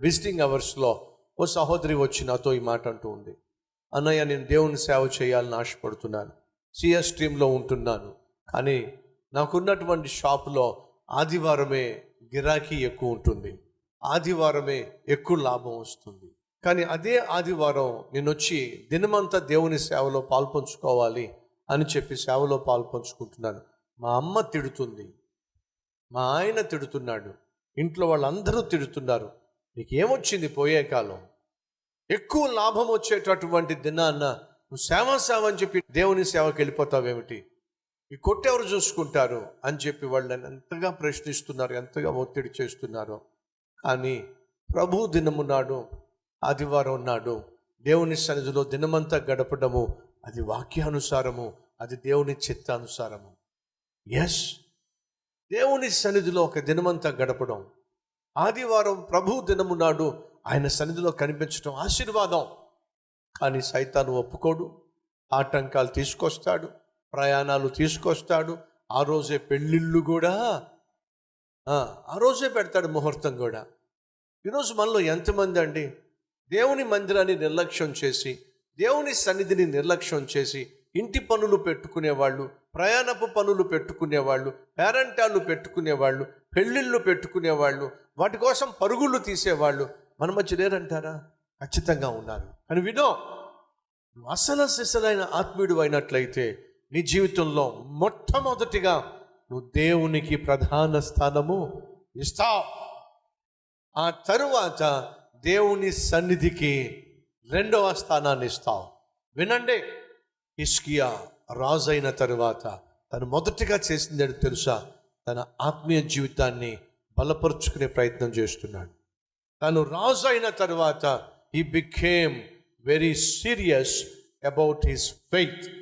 Visiting అవర్స్లో ఓ సహోదరి వచ్చి నాతో ఈ మాట అంటూ ఉంది. అన్నయ్య నేను దేవుని సేవ చేయాలని ఆశపడుతున్నాను. సిఎస్ స్ట్రీమ్లో ఉంటున్నాను. కానీ నాకున్నటువంటి షాపులో ఆదివారమే గిరాకీ ఎక్కువ ఉంటుంది. ఆదివారమే ఎక్కువ లాభం వస్తుంది. కానీ అదే ఆదివారం నేను వచ్చి దినమంతా దేవుని సేవలో పాల్పంచుకోవాలి అని చెప్పి సేవలో పాల్పంచుకుంటున్నాను. మా అమ్మ తిడుతుంది. మా ఆయన తిడుతున్నాడు. ఇంట్లో వాళ్ళందరూ తిడుతున్నారు. నీకు ఏమొచ్చింది పోయే కాలం? ఎక్కువ లాభం వచ్చేటటువంటి దినాన్న నువ్వు సేవ సేవ అని చెప్పి దేవుని సేవకి వెళ్ళిపోతావేమిటి? ఈ కొట్టెవరు చూసుకుంటారు? అని చెప్పి వాళ్ళని ఎంతగా ప్రశ్నిస్తున్నారు ఎంతగా ఒత్తిడి చేస్తున్నారు. కానీ ప్రభు దినము నాడు ఆదివారం నాడు దేవుని సన్నిధిలో దినమంతా గడపడము అది వాక్యానుసారము అది దేవుని చిత్తానుసారము. ఎస్ దేవుని సన్నిధిలో ఒక దినమంతా గడపడం. ఆదివారం ప్రభు దినము నాడు ఆయన సన్నిధిలో కనిపించడం ఆశీర్వాదం. కానీ సైతాను ఒప్పుకోడు ఆటంకాలు తీసుకొస్తాడు ప్రయాణాలు తీసుకొస్తాడు ఆ రోజే పెళ్ళిళ్ళు కూడా ఆ, రోజే పెడతాడు ముహూర్తం కూడా. ఈరోజు మనలో ఎంతమంది అండి దేవుని మందిరాన్ని నిర్లక్ష్యం చేసి దేవుని సన్నిధిని నిర్లక్ష్యం చేసి ఇంటి పనులు పెట్టుకునేవాళ్ళు ప్రయాణపు పనులు పెట్టుకునేవాళ్ళు పేరంటాలు పెట్టుకునేవాళ్ళు పెళ్ళిళ్ళు పెట్టుకునేవాళ్ళు వాటి కోసం పరుగులు తీసేవాళ్ళు. మన మధ్య లేరంటారా? ఖచ్చితంగా ఉన్నారు. అని వినో నువ్వు అసలు సిసలైన ఆత్మీయుడు అయినట్లయితే నీ జీవితంలో మొట్టమొదటిగా నువ్వు దేవునికి ప్రధాన స్థానము ఇస్తావు. ఆ తరువాత దేవుని సన్నిధికి రెండవ స్థానాన్ని ఇస్తావు. వినండి ఇస్కియా రాజు అయిన తరువాత తను మొదటిగా చేసింది తెలుసా? తన ఆత్మీయ జీవితాన్ని బలపరుచుకునే ప్రయత్నం చేస్తున్నాడు. తను రాజు అయిన తర్వాత ఈ became very serious about his faith